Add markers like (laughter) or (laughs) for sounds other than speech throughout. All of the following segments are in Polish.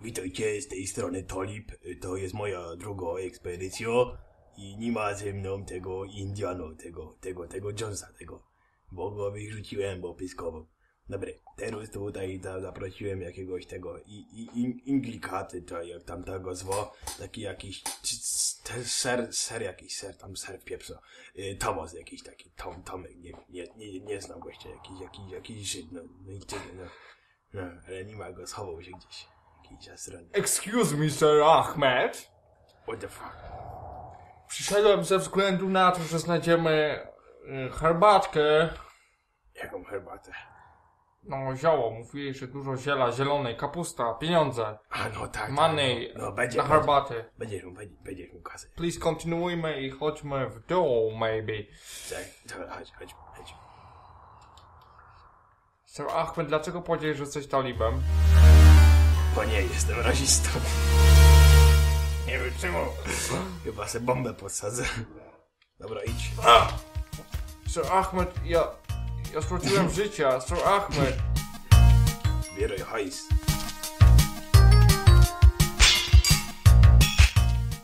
Witajcie, z tej strony Tolip. To jest moja druga ekspedycja i nie ma ze mną tego Indiano, tego, tego, tego Jonesa, tego. Bo go wyrzuciłem, bo pyskował. Dobra, teraz tutaj za, zaprosiłem jakiegoś tego i, i, in, Inglikaty, to jak tam tego zwo, taki jakiś ser, ser jakiś, ser, tam ser pieprza. Y, Tomas jakiś taki, Tom, Tomek, nie, nie, nie, nie znam gościa, jakiś, jakiś, jakiś Żyd, no, no i tyle, no. No, ale nie ma go, schował się gdzieś. Jakiś. Excuse me, Sir Ahmed. What the fuck? Przyszedłem ze względu na to, że znajdziemy y, herbatkę. Jaką herbatę? No, zioło. Mówili, że dużo ziela, zielonej, kapusta, pieniądze. A no tak. tak, Money No, no będzie, na będzie, herbatę. będziesz mu, będzie, będziesz mu kasę. Please kontynuujmy i chodźmy w dół, maybe. Tak, dobra, chodź, chodź, chodź. Sir Ahmed, dlaczego powiedziałeś, że jesteś talibem? Bo nie jestem rasistą. Nie wiem czemu. Chyba se bombę podsadzę. Dobra, idź. A! Sir Ahmed, ja... Ja straciłem życia, Sir Ahmed. Zbieraj hajs.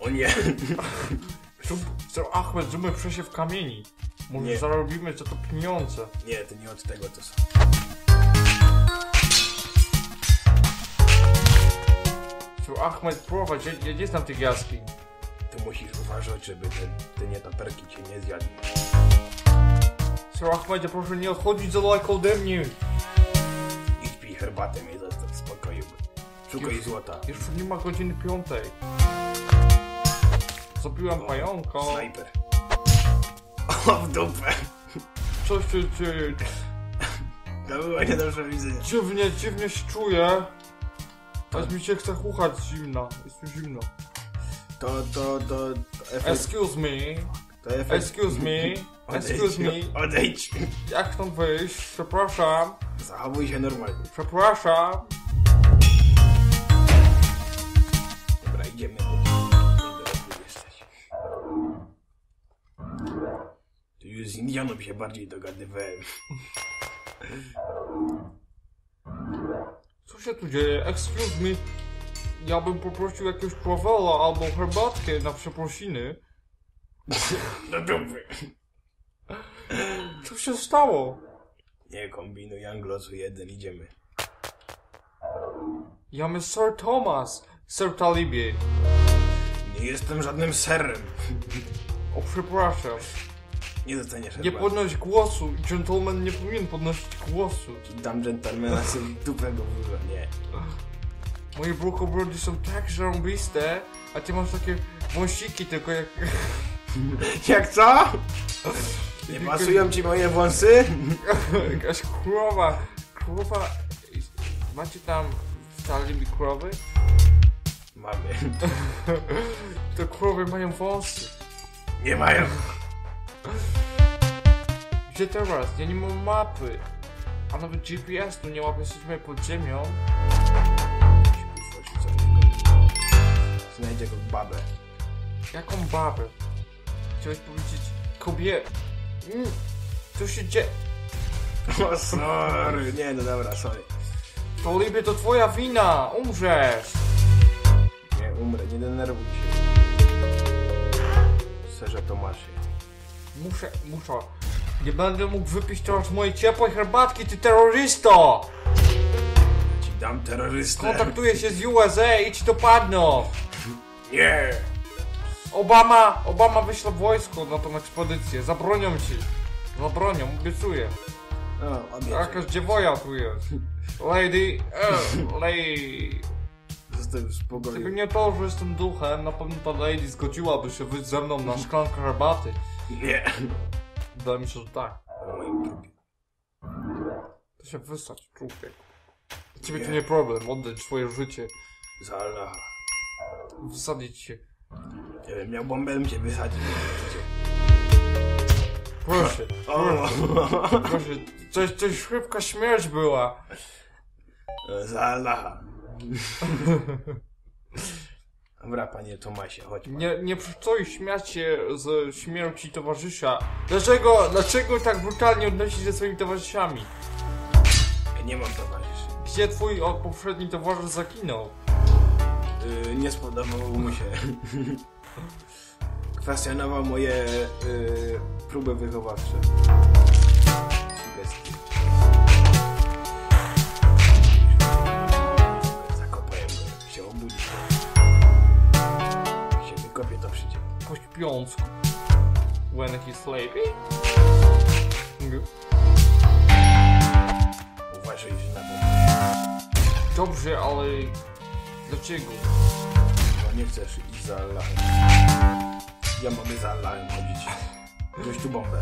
O nie! Sir Ahmed, zróbmy przesiew kamieni. Może Nie. zarobimy za to pieniądze. Nie, to nie od tego to są. Sir Ahmed, prowadź, ja, ja nie znam tych jaskiń. Tu musisz uważać, żeby te, te nietoperki cię nie zjadły. Sir Ahmedzie, proszę nie odchodzić za daleko ode mnie. Idź pij herbatę, mnie zostaw w spokoju. Szukaj Już- złota. Jeszcze nie ma godziny piątej. Zabiłem O, pająka. Snajper. (laughs) O, w dupę. Coś się dzieje. To było nie do przewidzenia. Dziwnie, dziwnie się czuję. Aż mi się chce chuchać zimna. Jest tu zimno. To, to, to, efekt, Excuse me. to efekt. Excuse me. Excuse me. Odejdź. Jak stąd wyjść? Przepraszam. Zachowuj się normalnie. Przepraszam. Dobra, idziemy, bo niedorosły jesteś. Tu już z Indianą się bardziej dogadywałem. Co się tu dzieje? Excuse me. Ja bym poprosił jakiegoś pławela albo herbatkę na przeprosiny. (laughs) Do dupy. Co się stało? Nie kombinuj, Anglosu jeden, idziemy. Jamy Sir Thomas. Sir Talibie. Nie jestem żadnym serem. O, przepraszam. Nie dostaniesz Nie herbaty. podnoś głosu. Gentleman nie powinien podnosić głosu. Dam dżentelmena (laughs) sobie dupę go wyrwa. Nie. Moje brokobrody są tak zarąbiste, a ty masz takie wąsiki tylko jak... (laughs) Jak co? Nie pasują ci moje włosy? (laughs) jakaś krowa. Krowa... Macie tam w Talibii krowy? Mamy. Te krowy mają wąsy. Nie mają. Gdzie teraz? Ja nie mam mapy. A nawet GPS tu nie łapie, jesteśmy pod ziemią. Znajdzie go babę. Jaką babę? Chciałeś powiedzieć kobiet. Mm, co się dzieje? O, sorry. Nie, no dobra, sorry. To Libie to twoja wina! Umrzesz! Nie, umrę, nie denerwuj się. Serze Tomaszy. Muszę, muszę. Nie będę mógł wypić teraz mojej ciepłej herbatki, ty terrorysto! Ci dam terrorystę. Kontaktuję się z USA, idź do Padno! Nie! Obama, Obama wyśle wojsko na tą ekspedycję, zabronią ci. Zabronią, obiecuję. O, obiecuj. Jakaś dziewoja tu jest. Lady, eh, lady. Został w Gdyby spokoju. nie to, że jestem duchem, na pewno ta lady zgodziłaby się wyjść ze mną na szklankę herbaty. Nie. Wydaje mi się, że tak. To się wysać, człowiek. Dla ciebie to nie problem, oddać swoje życie. Za Allaha. Wysadzić się. Nie wiem, miał bombę, bym cię wysadził. Proszę, (laughs) O! proszę. Coś, coś szybka śmierć była. Za Allaha. (laughs) Dobra, panie Tomasie, chodź. pan. Nie, nie przystoi śmiać się z śmierci towarzysza. Dlaczego, dlaczego tak brutalnie odnosisz się ze swoimi towarzyszami? Ja nie mam towarzyszy. Gdzie twój o, poprzedni towarzysz zaginął? y, nie spodobał mu się. (laughs) Kwestionował moje y, próby wychowawcze. Sugestie. Śpiącku. When he's sleepy. Uważaj, na bombę. Dobrze, ale... Dlaczego? Bo nie chcesz iść za Allahem. Ja mogę za Allahem chodzić. Weź tu bombę.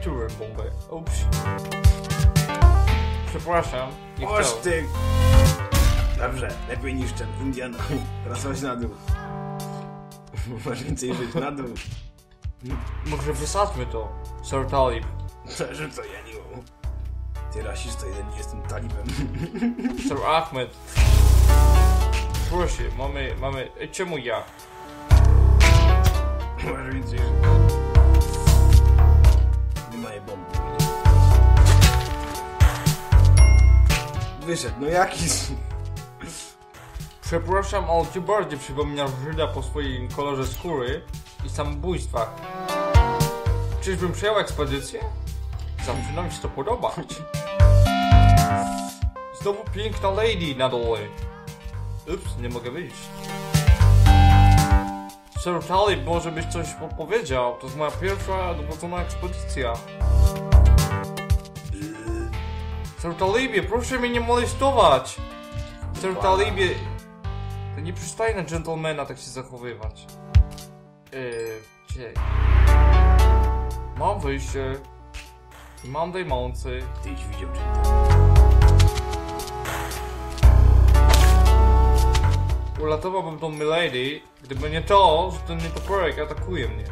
Które bombę? Ups. Przepraszam, nie Oż ty! Dobrze, lepiej niż ten Indian. (laughs) Teraz chodź na dół. (laughs) Masz więcej żyć na dół. Może wysadźmy to, Sir Talib. (laughs) Nie mam. Ty rasista, ja nie jestem talibem. (laughs) Sir Ahmed. Proszę, mamy, mamy... e, Czemu ja? Masz więcej żyć. Nie ma jej bomby. Wyszedł, no jaki... Przepraszam, ale ty bardziej przypominasz Żyda po swoim kolorze skóry i samobójstwach. Czyżbym przejął ekspedycję? Zaczyna mi się to podobać. Znowu piękna lady na dole. Ups, nie mogę wyjść. Sir Talib, może byś coś podpowiedział? To jest moja pierwsza dowodzona ekspedycja. Sir Talibie, proszę mnie nie molestować! Sir Talibie, to nie przystaje na gentlemana tak się zachowywać. Eee, gdzie? Mam wyjście. I mam dajmący. Tyś widział, czy to... Uratowałbym tą milady, gdyby nie to, że ten nietoperek atakuje mnie.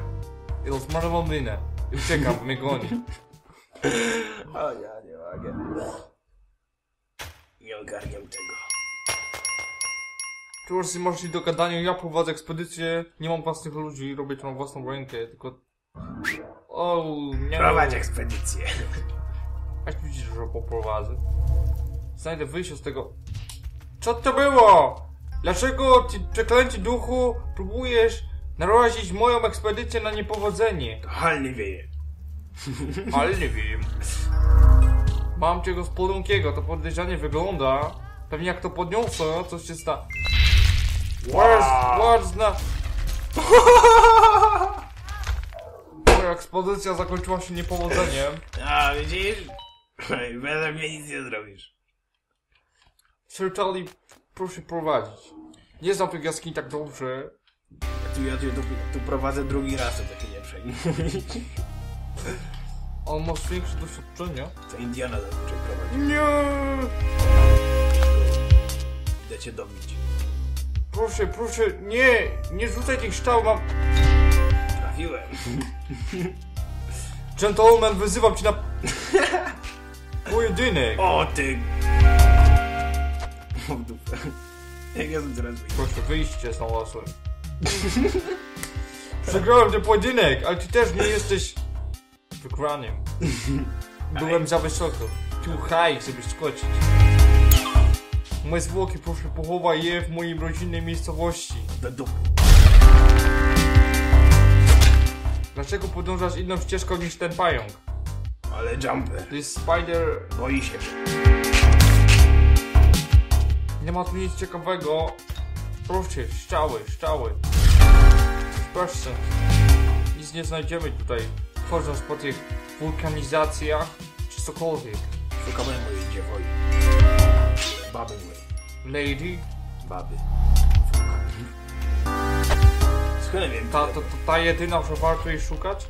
I rozmarował minę. I uciekam, bo mnie goni. (laughs) O, ja nie mogę. Nie ogarniam tego. Się masz do gadania, ja prowadzę ekspedycję, nie mam własnych ludzi, robię to na własną rękę, tylko... O, nie. Prowadź ekspedycję. (laughs) Jak widzisz, że poprowadzę? Znajdę wyjście z tego... Co to było? Dlaczego ty, przeklęty duchu, próbujesz narazić moją ekspedycję na niepowodzenie? To halny wieje. (laughs) Ale nie wiem. Mam tego spolunkiego, to podejrzanie wygląda. Pewnie jak to podniosę, coś się sta... Where's, where's na... (laughs) Moja ekspedycja zakończyła się niepowodzeniem. A, widzisz? Bez mnie nic nie zrobisz. Sir Charlie, proszę prowadzić. Nie znam tych jaskiń tak dobrze. Ja tu, ja tu, tu, tu prowadzę drugi raz, to takie nie przejmuj. On ma większe doświadczenie. To Indiana zazwyczaj prowadzi. Nie! Idę cię dobić. Proszę, proszę, nie! Nie rzucaj tych szczał, mam... Trafiłem. (laughs) Gentleman, wyzywam cię na... (laughs) Pojedynek! O, ty! (laughs) O, dupę. Jak ja tu teraz wyjdę? Proszę, wyjście znalazłem. Przegrałem ten pojedynek, ale ty też nie jesteś... Wygraniem. Byłem za wysoko. Too high, żeby skoczyć. Moje zwłoki, proszę, pochowaj je w mojej rodzinnej miejscowości. Do dupy. Dlaczego podążasz inną ścieżką niż ten pająk? Ale jumper. To jest spider... Boi się. Nie ma tu nic ciekawego. Proszę, szczały, szczały. Proszę. Nic nie znajdziemy tutaj, chodząc po tych wulkanizacjach, czy cokolwiek. Szukamy mojej dziewoi. Baby. Lady, Baby. Skąd ja wiem, ta, ta, ta, ta, jedyna, że warto jej szukać?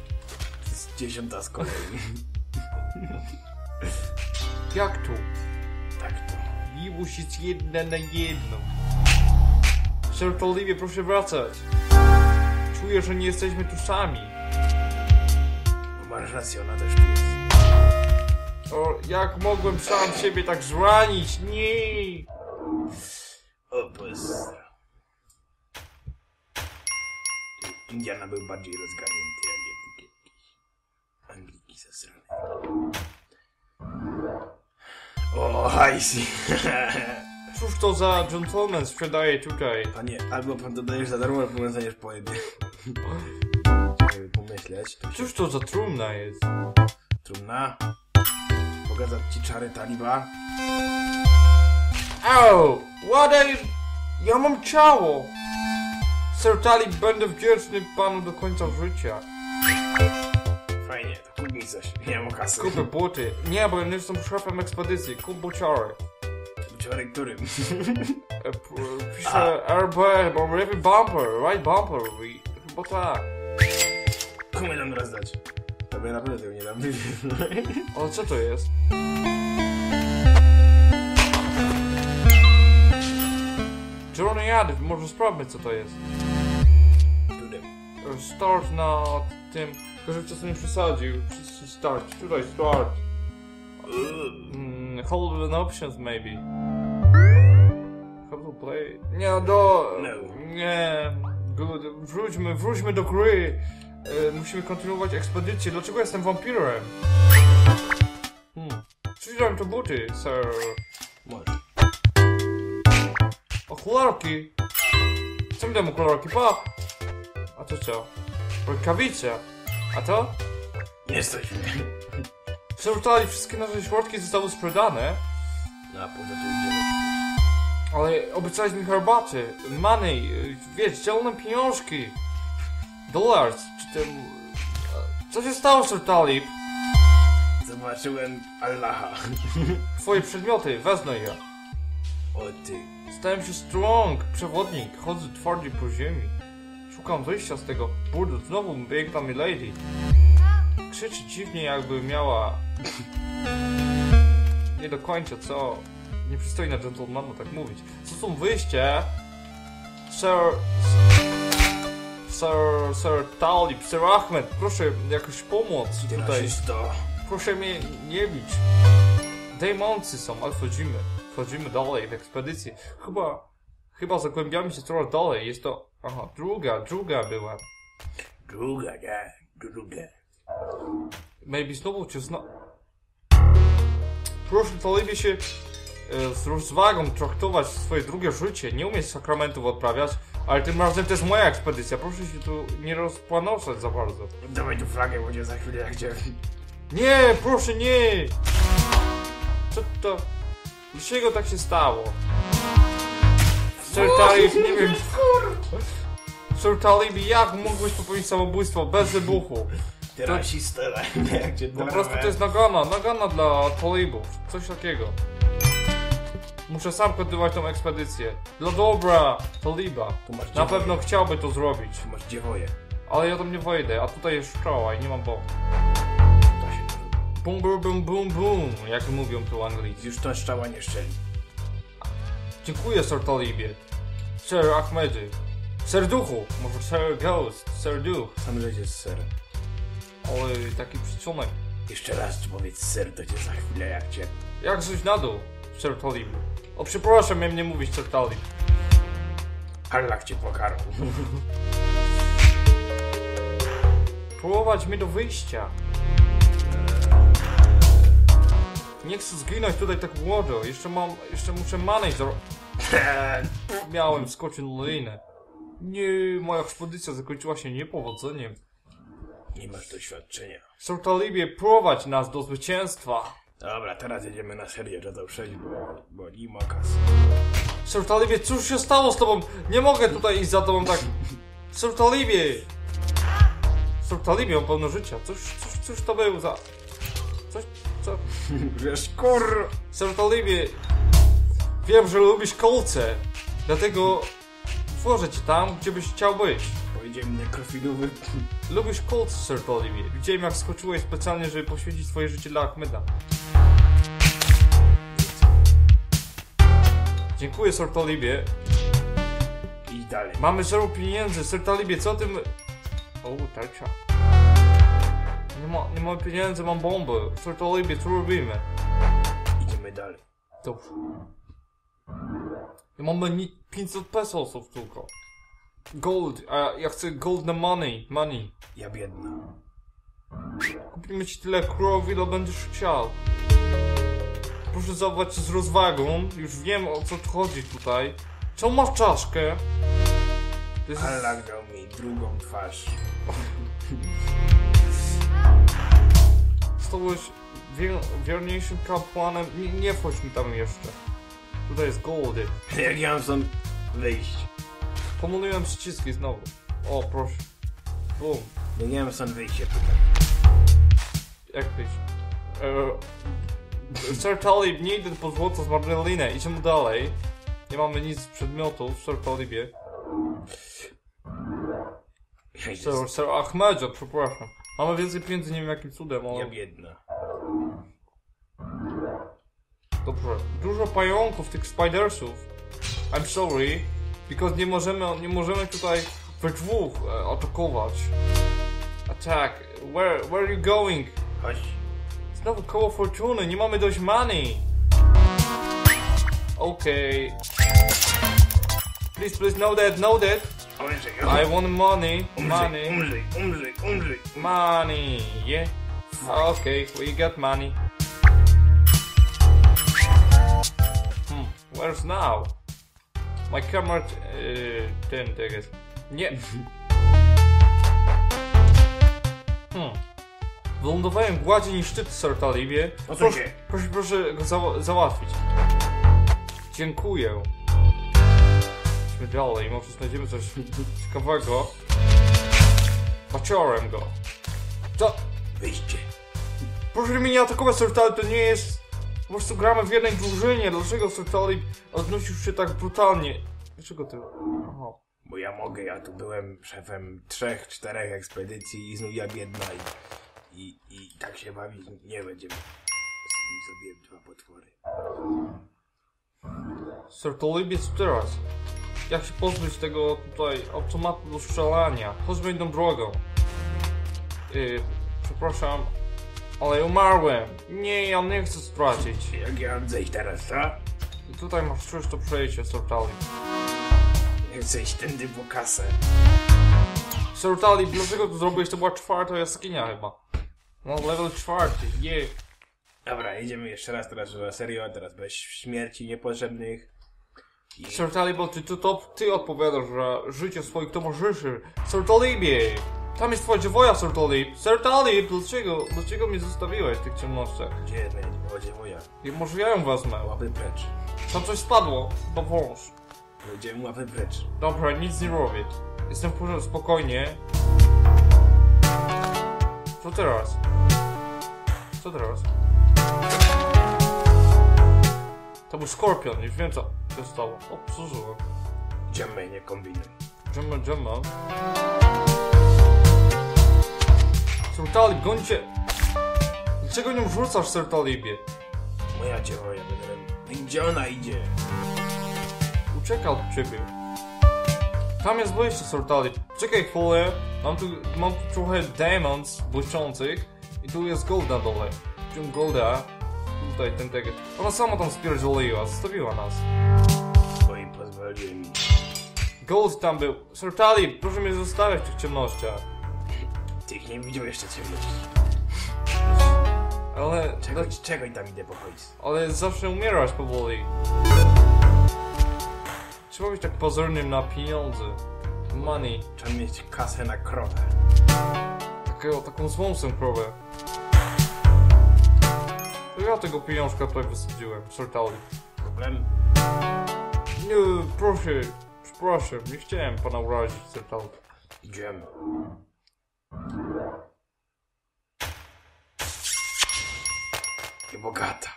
to jest dziesiąta z kolei. (laughs) Jak tu? tak to. Miłość jest jedna na jedną. Sir Tolibie, proszę wracać. Czuję, że nie jesteśmy tu sami. No masz rację, ona też tu jest. O, jak mogłem sam siebie tak zranić? Nie! O, pozdro. Indiana był bardziej rozgarnięty, jak jak jakiś Angliki zasrane. O, hajsi. Cóż to za gentleman sprzedaje tutaj? Panie, albo pan dodajesz za darmo, albo pan zaniesz po jednym. Pomyśleć. To się Cóż to za trumna jest? trumna. Pokazać ci czary taliba. Au! You... Ja mam ciało! Sir Talib, będę wdzięczny panu do końca życia. Fajnie, kup mi coś. Nie mam kasy. Kupię buty. Nie, bo ja nie jestem szefem ekspedycji. Kup buciary. Czary którym? E, Piszę RB, mam lewy bumper, right bumper. Chyba tak. Komu dam raz Tobie naprawdę tego nie dam. (laughs) Ale co to jest? Johnny Ad, może sprawdźmy co to jest. Start na tym, tylko żeby czasem nie przesadził. Start, tutaj start. Mm, hold an options maybe. How to play? Nie, do... No. Nie. Good. Wróćmy, wróćmy do gry. E, musimy kontynuować ekspedycję. Dlaczego jestem wampirem? Hmm. Przyjrzałem to buty, sir. Może. Okularki. Co mi dam okularki? Pa! A to co? Rękawice. A to? Nie mnie. Przeczytali wszystkie nasze środki zostały sprzedane, No a poza tu idziemy. ale obiecaliśmy herbaty, money, y, wiesz, zielone pieniążki, dollars, czy tam... Co się stało, Sir Talib? Zobaczyłem Allaha. (laughs) Twoje przedmioty, wezmę je. O ty. Stałem się strong, przewodnik, chodzę twardziej po ziemi. Szukam wyjścia z tego burdu, znowu biegna mi lady. Krzyczy dziwnie jakby miała... (laughs) Nie do końca, co? Nie przystoi na gentlemana tak mówić. Co są wyjście? Sir... Sir... Sir Talib, Sir Ahmed, proszę jakoś pomóc Ty tutaj. Proszę mnie nie bić. Demoncy są, ale wchodzimy. Wchodzimy dalej w ekspedycję. Chyba... Chyba zagłębiamy się coraz dalej. Jest to... Aha, druga, druga była. Druga, nie? Druga. Maybe znowu cię zna... Proszę Talibie się e, z rozwagą traktować swoje drugie życie. Nie umiem sakramentów odprawiać, ale tym razem jest moja ekspedycja. Proszę się tu nie rozplanować za bardzo. Dawaj tu flagę, bo nie za chwilę jak cię... Nie, proszę nie! Co to? Dlaczego tak się stało? Sir Talib, nie wiem. Sir Talib, jak mógłbyś popełnić samobójstwo bez wybuchu? Ty rasista, jak cię Po prostu to jest nagana, nagana dla talibów. Coś takiego. Muszę sam kontynuować tą ekspedycję. Dla dobra taliba. Tu masz Na pewno chciałby to zrobić. Tu masz dziewoje. Ale ja tam nie wejdę, a tutaj jest szczała i nie mam bomb. To się. Bum bum bum bum bum, jak mówią tu Anglicy. Już ta strzała nie szczeli. Dziękuję, Sir Talibie. Sir Ahmedy. Serduchu. Może Sir Ghost. Sir Duch. Sam żeś jest ser. Ale taki przycunek. Jeszcze raz ci powiedz ser, to cię za chwilę jak cię... Jak zejść na dół, Sir Talib? O, przepraszam, miałem nie mówić Talib. Allah cię pokarł. Próbować mnie do wyjścia. Nie chcę zginąć tutaj tak młodo. Jeszcze mam, jeszcze muszę manage. (laughs) Miałem skoczyć na linę. Nie, moja ekspedycja zakończyła się niepowodzeniem. Nie masz doświadczenia. Sir Talibie, prowadź nas do zwycięstwa. Dobra, teraz jedziemy na serię, to przejść, bo, bo nie ma kasy. Sir Talibie, cóż się stało z tobą? Nie mogę tutaj iść za tobą tak. Sir Talibie, on pełno życia. Cóż, cóż, cóż to był za... Coś, co? Wiesz, kur... Sir Talibie, wiem, że lubisz kolce. Dlatego włożę cię tam, gdzie byś chciał być. Powiedziałem nekrofilowy. Lubisz kolce, Sir Talibie. Widziałem, jak skoczyłeś specjalnie, żeby poświęcić swoje życie dla Ahmeda. Dziękuję, Sir Talibie. I dalej. Mamy zero pieniędzy, Sir Talibie, co tym... O, tarcza. Nie, ma, nie mamy pieniędzy, mam bombę. Sir Talibie, co robimy? Idziemy dalej. Dobrze. Ja mamy ni- 500 pesosów tylko. Gold, a ja chcę gold na money, money. Ja biedna. Kupimy ci tyle krowi, ile będziesz chciał. Proszę zachować się z rozwagą. Już wiem o co chodzi tutaj. Czemu masz czaszkę? To jest... Allah dał mi drugą twarz. Zostałeś wier wierniejszym kapłanem. Nie, nie wchodź mi tam jeszcze. Tutaj jest goldy. (laughs) Jak ja mam stąd wyjść? Pomyliłem przyciski znowu. O, proszę. Bum. Ja mam stąd wyjść, się pytam. Jak wyjść? Eee, Nie idę po złoto z Marlelinę. Idziemy dalej. Nie mamy nic z przedmiotów w Sir Talibie. Ja idę Sir, Sir Ahmedzie, przepraszam. Mamy więcej pieniędzy, nie wiem jakim cudem, ale... Ja biedna. Dobrze. Dużo pająków, tych spidersów. I'm sorry, because nie możemy, nie możemy tutaj we dwóch e, atakować. Attack. Where, where are you going? Chodź. Znowu koło fortuny, nie mamy dość money. Okej. Please, please, know that, know that. I want money, money, umrzyj, umrzyj, umrzyj. money, yeah. Okay, we got money. Hmm, where's now? My camera, yy, ten, tak jest. Nie. (laughs) Hmm. Wylądowałem gładziej niż szczyt, Sir Talibie. O co Proszę, proszę, proszę go za załatwić. Dziękuję. Idźmy dalej, może znajdziemy coś ciekawego. Paciorem go. Co? Wyjście. Proszę mnie nie atakować, Sir Talib, to nie jest... Po prostu gramy w jednej drużynie. Dlaczego Sir Talib odnosił się tak brutalnie? Dlaczego ty... Aha. Bo ja mogę, ja tu byłem szefem trzech, czterech ekspedycji i znów ja biedna i, i, i tak się bawić nie będziemy. Zabiłem dwa potwory. Sir co teraz? Jak się pozbyć tego tutaj automatu do strzelania? Chodźmy inną drogą. Yy, przepraszam, ale umarłem. Nie, ja nie chcę stracić. Jak ja mam zejść teraz, co? Tutaj masz coś do przejścia, Sir Talib. Jak zejść tędy po kasę. Sir Talib, dlaczego to zrobiłeś? To była czwarta jaskinia chyba. No, level czwarty, yeah. Dobra, jedziemy jeszcze raz teraz na serio, teraz bez śmierci niepotrzebnych. I Sir Talib, bo ty, to, ty odpowiadasz za życie swoich towarzyszy. Sir Talibie! Tam jest twoja dziewoja, Sir Talib. Sir Talib, dlaczego, dlaczego mnie zostawiłeś w tych ciemnościach? gdzie jest moja wodzie moja? I może ja ją wezmę. Łapy precz. Tam coś spadło, to wąż. Powiedziałem łapy precz. Dobra, nic nie robię. Jestem w porządku, spokojnie. Co teraz? Co teraz? To był skorpion, już wiem co się stało. O, przeżyłem. Idziemy, nie kombinuj. Dżemma. Sir Talib, gońcie! Dlaczego nią rzucasz, Sir Talibie? Moja dziewoja, będę robił. Gdzie ona idzie? Ucieka od ciebie. Tam jest wyjście, Sir Talib. Czekaj chwilę. Mam tu, mam tu trochę diamonds błyszczących. I tu jest gold na dole. Wziąłem golda. Tutaj ten tego. Ona sama tam spierdzieliła, zostawiła nas. Bo im pozwoliłem mi. Gold tam był. Sir Talib, proszę mnie zostawiać w tych ciemnościach. Tych nie widział jeszcze ciemności. Ale... Czego, czego tam idę po końcu? Ale zawsze umierasz powoli. Trzeba być tak pozornym na pieniądze. Money. Trzeba mieć kasę na krowę. Taką, taką złą tę krowę. To ja tego pieniążka tutaj wysadziłem, Sir Talib. Problem? Nie, proszę, przepraszam, nie chciałem pana urazić, Sir Talib. Idziemy. I bogata.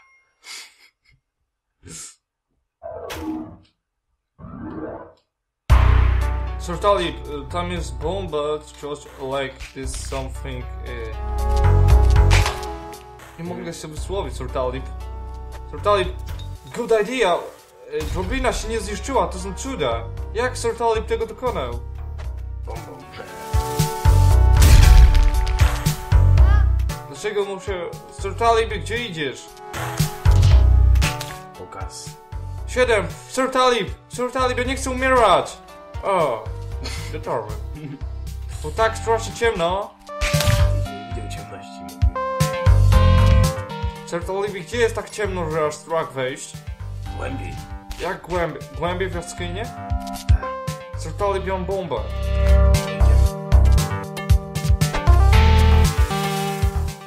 Sir Talib, y, tam jest bomba, coś like this something... Y... Nie mogę się wysłowić, Sir Talib. Sir Talib, good idea! Y, Drobina się nie zniszczyła, to są cuda. Jak Sir Talib tego dokonał? Dlaczego muszę... Sir Talib, gdzie idziesz? Pokaz. Siedem! Sir Talib! Sir Talib, ja nie chcę umierać! O, dotarłem. Tak strasznie ciemno. Nie ciemności, Talibie, gdzie jest tak ciemno, że aż strach wejść? Głębiej. Jak głębiej? Głębiej w jaskini? Sir Talibie, mam bombę.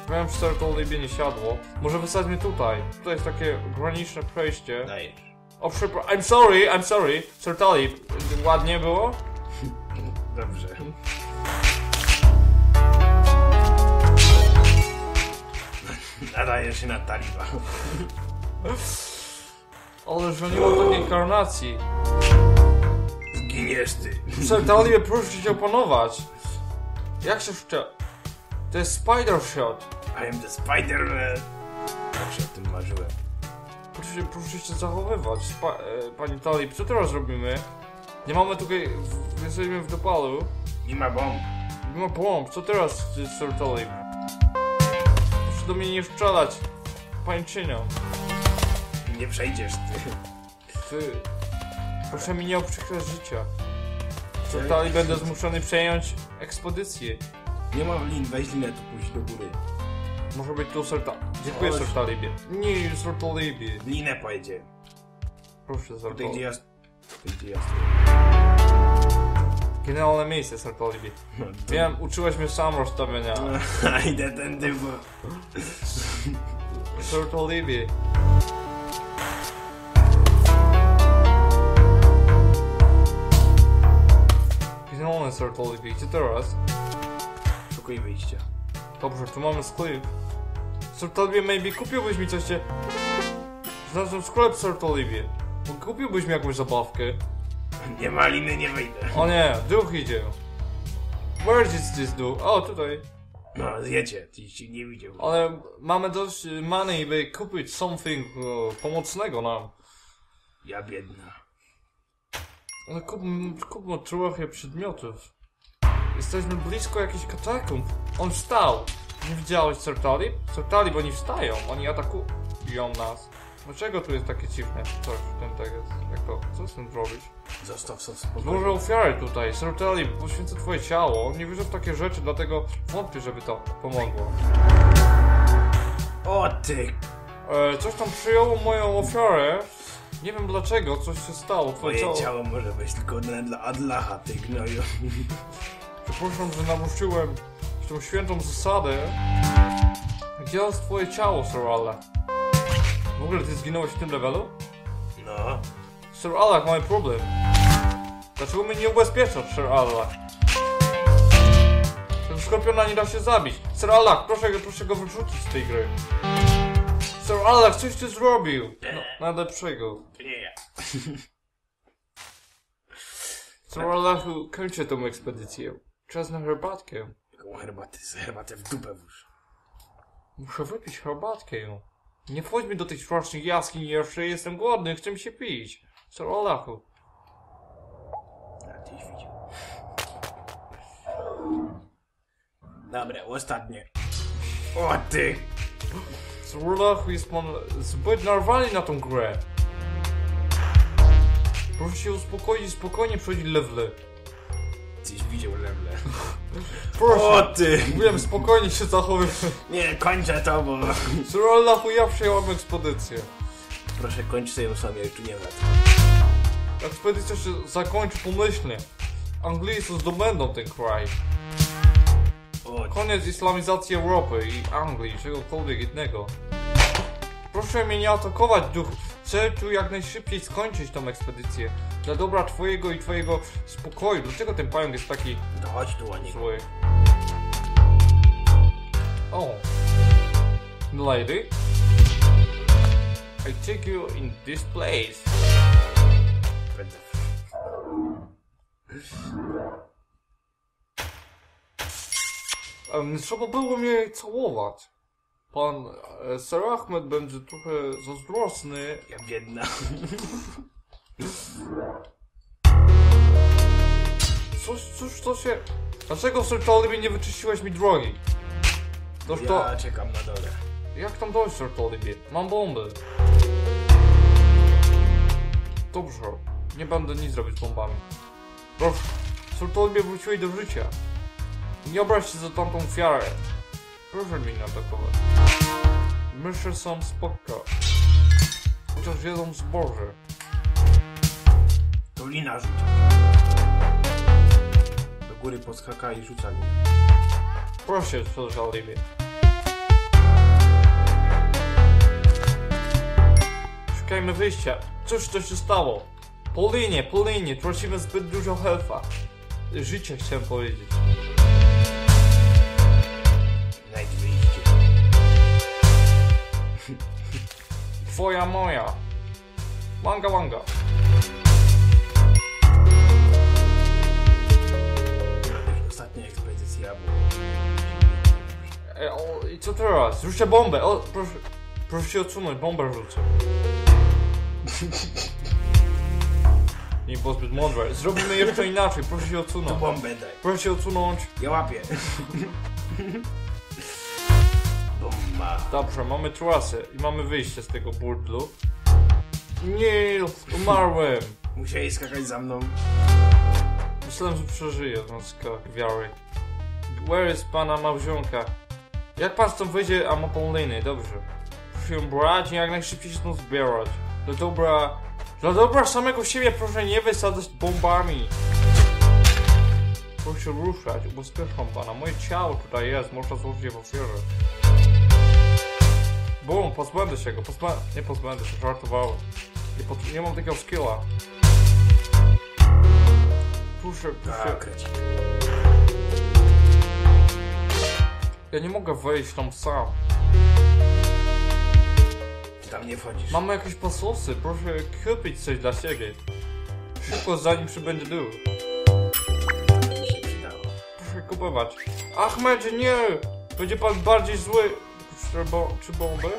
Wiem, że Sir Talibie nie siadło. Może wysadźmy tutaj. Tutaj jest takie graniczne przejście. Dajesz. O, przepraszam. I'm sorry, I'm sorry. Sir Talib, ładnie było? Dobrze. Nadajesz się na taliba. Ale że nie ma takiej karnacji. Zginiesz ty. Talibie, proszę cię opanować. Jak się szczę... To jest Spider Shot. I am the Spider-Man. Zawsze o tym marzyłem. Proszę, się- proszę się zachowywać. Spa, e, pani Talib, co teraz robimy? Nie mamy tutaj... Jesteśmy w dopalu. Nie ma bomb. Nie ma bomb. Co teraz, Sir Talib? Proszę do mnie nie strzelać. Pańczynią. Nie przejdziesz ty. Ty... Proszę mi nie uprzykrzać życia. Sir Talib, będę zmuszony przejąć ekspedycję. Nie ma lin, weź linę tu pójść do góry. Może być tu Sir. Dziękuję. Sir Talibie. Nie, Sir Talibie. Linę pojedzie. Proszę, Sir Tutaj gdzie. Gdzie ja. Genialne miejsce, Sir to- Wiem, uczyłeś mnie sam rozstawienia. (laughs) Idę tędy, bo... Sir Talibie. Genialne, Sir Talibie. Gdzie teraz? Szukaj wyjścia. Dobrze, tu mamy sklep. Sir Talibie, maybe kupiłbyś mi coś, cie... Znalazłem sklep, Sir Talibie. Bo Kupiłbyś mi jakąś zabawkę. Nie ma liny, nie wyjdę. O nie, duch idzie. Where is this duch? O, tutaj. No, zjecie, ty się nie widział. Ale mamy dość money, by kupić something e, pomocnego nam. Ja biedna. Ale kupmy, kupmy trochę przedmiotów. Jesteśmy blisko jakichś katakumb. On wstał. Nie widziałeś Sir Talib? Sir Talib, oni wstają. Oni atakują nas. Dlaczego tu jest takie dziwne coś ten tak jest? Jak to? Co z tym zrobić? Zostaw sobie Złożę spokój. ofiarę tutaj. Sir Talib, poświęcę twoje ciało. Nie wierzy w takie rzeczy, dlatego wątpię, żeby to pomogło. O ty! E, coś tam przyjęło moją ofiarę. Nie wiem dlaczego, coś się stało. Twoje ciało... ciało może być tylko dla- dla Adlacha, ty gnoju. Przepraszam, że naruszyłem tą świętą zasadę. Gdzie jest twoje ciało, Sir Allah? W ogóle ty zginąłeś w tym levelu? No. Sir Allah, mamy problem. Dlaczego mnie nie ubezpieczasz, Sir Allah? Tego skorpiona nie da się zabić. Sir Allah, proszę, proszę go wyrzucić z tej gry. Sir Allah, coś ty zrobił. No, najlepszego. To nie ja. (laughs) Sir Allahu, kończę tą ekspedycję. Czas na herbatkę. Taką herbatę, herbatę w dupę włóż. Muszę wypić herbatkę. Nie wchodźmy do tych strasznych jaskiń jeszcze, jestem głodny, chcę się pić. A tyś widział. Dobra, ostatnie. O ty! Sir Allahu, jest pan zbyt narwany na tą grę. Proszę się uspokoić, spokojnie przechodzić levely. Tyś widział leble. (laughs) Proszę. O ty! Wiem, spokojnie się zachowywać. (laughs) Nie, kończę to, bo... Sir Allahu, ja przejąłem ekspedycję. Proszę, kończ sobie już tu nie wracam. Ekspedycja się zakończy pomyślnie. Anglicy zdobędą ten kraj. Koniec islamizacji Europy i Anglii, czegokolwiek innego. Proszę mnie nie atakować, duch. Chcę tu jak najszybciej skończyć tą ekspedycję. Dla dobra twojego i twojego spokoju. Dlaczego ten pająk jest taki to chodź tu, zły? O. Lady. I take you in this place. Będę... Um, trzeba było mnie całować. Pan e, Sir Ahmed będzie trochę zazdrosny. Ja biedna. Coś, cóż to się... Dlaczego Sir Tolby nie wyczyściłeś mi drogi? Toż to... Ja czekam na dole. Jak tam dojść, Sir Tolby? Mam bomby. Dobrze. Nie będę nic robić z bombami. Proszę. Sir Tolby wróciłeś do życia. Nie obraź się za tamtą ofiarę. Proszę mnie nie atakować. Myszy są spoko. Chociaż jedzą zboże. To lina rzuca. Do góry podskaka i rzuca linę. Proszę, Sir Szukajmy wyjścia. Cóż to się stało? Po linie, po linie, tracimy zbyt dużo health'a. Życie chciałem powiedzieć. Twoja, moja. Wanga, wanga. Ostatnia ekspedycja była... E, o, I co teraz? Rzućcie bombę. O, proszę, proszę się odsunąć, bombę rzucę. (laughs) Nie było zbyt mądre. Zrobimy jeszcze inaczej, proszę się To odsunąć. bombę daj. Proszę się odsunąć. Ja łapię. (laughs) Dobrze, mamy trasę i mamy wyjście z tego burdlu. Nie, umarłem. (laughs) Musieli skakać za mną. Myślałem, że przeżyję ten skok wiary. Where is pana małżonka? Jak pan stąd wyjdzie, a ma pan liny, dobrze. Proszę ją brać i jak najszybciej się stąd zbierać. Dla dobra... Dla dobra samego siebie proszę nie wysadzać bombami. Proszę ruszać, ubezpieczam pana. Moje ciało tutaj jest, można złożyć je w ofierze. Bum, pozbędę się go, pozbędę... Nie pozbędę się, żartowałem. Nie, pot... nie mam takiego skilla. Proszę, proszę. Tak. Ja nie mogę wejść tam sam. Tam nie wchodzisz. Mamy jakieś pasosy, proszę kupić coś dla siebie. Szybko zanim przybędzie dół. Proszę kupować. Ahmedzie, nie! Będzie pan bardziej zły. Czy, bo, czy bomby?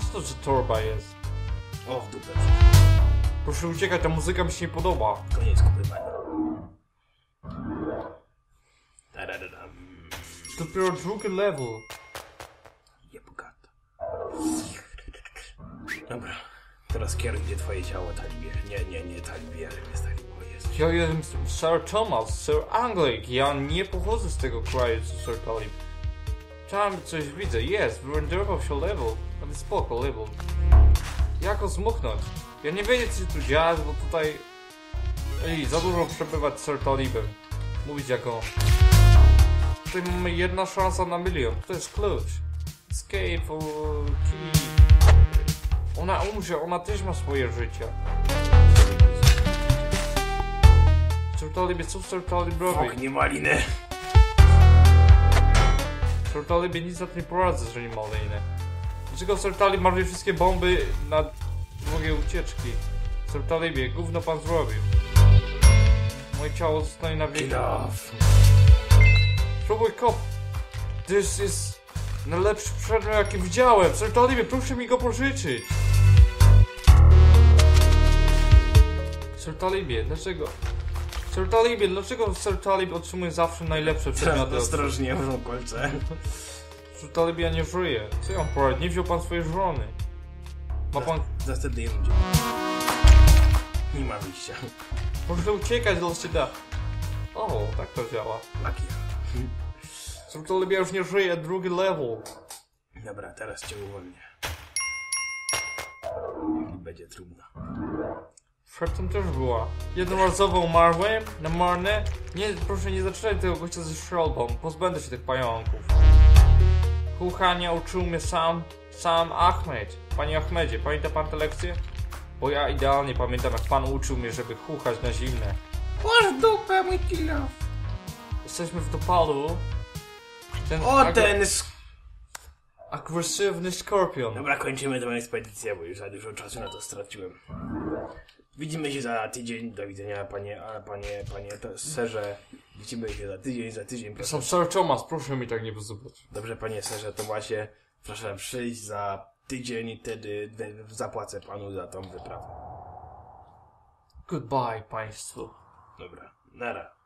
Co to za torba jest? O, w dupę. Proszę uciekać, ta muzyka mi się nie podoba. Koniec kupywania. Dopiero drugi level. Jebugata. Dobra. Teraz kieruj gdzie twoje ciało, Talibier. Nie, nie, nie, Talibier. Jest. Ja jestem Sir Thomas, Sir Anglik. Ja nie pochodzę z tego kraju, co Sir Talib. Tam coś widzę, jest, wylądował się level. Ale spoko, level. Jak go zmuchnąć? Ja nie wiedzieć, co tu działa, bo tutaj... Ej, za dużo przebywać z Sir Talibem. Mówić jak on. Tutaj mamy jedna szansa na milion. To jest klucz. Escape, o, key. Ona umrze, ona też ma swoje życie. Sir Talibie, co Sir Talib robi? Fok, nie maliny. Sir Talibie nic na tym nie poradzę, że nie ma olejne. Dlaczego Talib marnuje wszystkie bomby na drogie ucieczki? Sir Talibie, gówno pan zrobił. Moje ciało zostanie na wieki. Spróbuj kop. This is najlepszy przedmiot jaki widziałem. Sir Talibie, proszę mi go pożyczyć. Sir Talibie, dlaczego? Sir Talibie, dlaczego Sir Talib otrzymuje zawsze najlepsze (laughs) przedmioty? ostrożnie, włożą kolce. (laughs) Sir Talibie, ja nie żyję. Co ja mam? Nie wziął pan swojej żony. Ma pan... W następnej rundzie. Nie ma wyjścia. Proszę uciekać do da. O, tak to działa. Lucky. Sir Talibie, ja już nie żyję. Drugi level. Dobra, teraz cię uwolnię. Będzie trudno. Przedtem też była. Jednorazowo umarłem, na marne. Nie, proszę nie zaczynaj tego gościa ze strzelbą. Pozbędę się tych pająków. Kuchania uczył mnie sam, sam Ahmed. Panie Ahmedzie, pamięta pan tę lekcję? Bo ja idealnie pamiętam, jak pan uczył mnie, żeby chuchać na zimne. Masz dupę, mój kilo. Jesteśmy w dopalu. Ten O, agre- ten sk... agresywny skorpion. Dobra, kończymy tę ekspedycję, bo już za dużo czasu na to straciłem. Widzimy się za tydzień. Do widzenia, panie, a, panie, panie to, serze. Widzimy się za tydzień, za tydzień. Proszę. Sam Sir Thomas, proszę mi tak nie wyzywać. Dobrze, panie serze Tomasie. Proszę przyjść za tydzień i wtedy zapłacę panu za tą wyprawę. Goodbye, państwu. Dobra, nara.